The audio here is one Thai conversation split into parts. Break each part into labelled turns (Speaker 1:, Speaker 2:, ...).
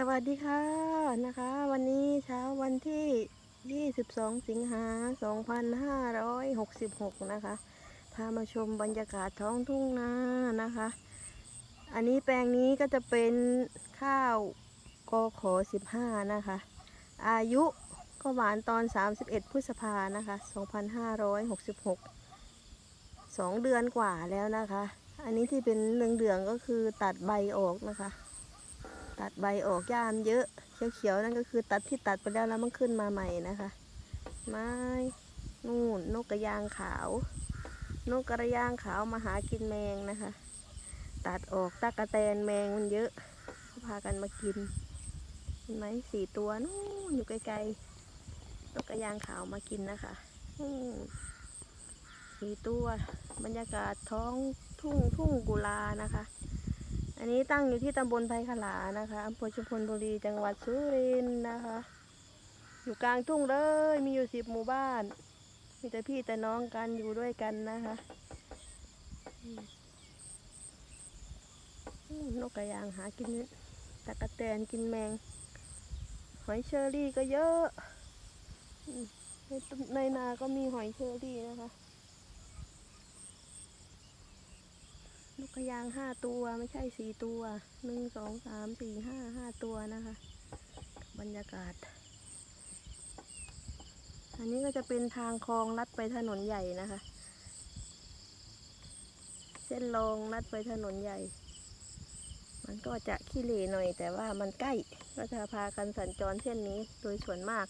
Speaker 1: สวัสดีค่ะนะคะ วันนี้เช้าวันที่ 22 สิงหา 2566 นะคะ พามาชมบรรยากาศท้องทุ่งนานะคะ อันนี้แปลงนี้ก็จะเป็นข้าวกอขอ15 นะคะ อายุก็หวานตอน 31 พฤษภานะคะ 2566 2 เดือนกว่าแล้วนะคะ อันนี้ที่เป็นเหลืองๆก็คือตัดใบออกนะคะ ตัดใบออกย่ามเยอะ เขียวๆนั่นก็คือตัดที่ตัดไปแล้วแล้วมันขึ้นมาใหม่นะคะ ไม้นู่นนกกระยางขาวนกกระยางขาวมาหากินแมงนะคะ ตัดออกตะกะแตนแมงมันเยอะเขาพากันมากินเห็นไหมสี่ตัวนู่นอยู่ไกลๆนกกระยางขาวมากินนะคะสี่ตัวบรรยากาศท้องทุ่งทุ่งกุลานะคะ นนี้ตั้งอยู่ที่ตำบลไผ่ขลานะคะอำเภอชุมพลบุรีจังหวัดสุรินทร์นะคะ อยู่กลางทุ่งเลย มีอยู่สิบหมู่บ้าน มีแต่พี่แต่น้องกันอยู่ด้วยกันนะคะนกกระยางหากินตะกะแตนกินแมง หอยเชอรี่ก็เยอะ ในในนาก็มีหอยเชอรี่นะคะ นกกระยางห้าตัวไม่ใช่สี่ตัวหนึ่งสองสามสี่ห้าห้าตัวนะคะ บรรยากาศ อันนี้ก็จะเป็นทางคลองลัดไปถนนใหญ่นะคะ เส้นรองลัดไปถนนใหญ่ มันก็จะขี้เหร่หน่อย แต่ว่ามันใกล้ก็จะพากันสัญจรเส้นนี้โดยส่วนมาก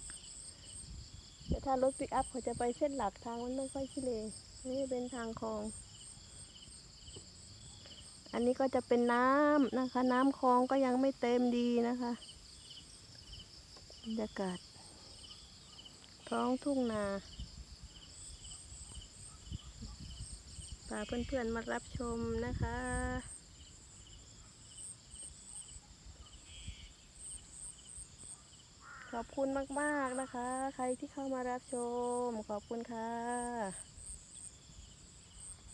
Speaker 1: แต่ถ้ารถปิกอัพเขาจะไปเส้นหลักทางมันไม่ค่อยขี้เหร่นี่เป็นทางคลอง อันนี้ก็จะเป็นน้ำนะคะ น้ำคลองก็ยังไม่เต็มดีนะคะบรรยากาศ ท้องทุ่งนาพาเพื่อนๆมารับชมนะคะ ขอบคุณมากๆนะคะ ใครที่เข้ามารับชม ขอบคุณค่ะ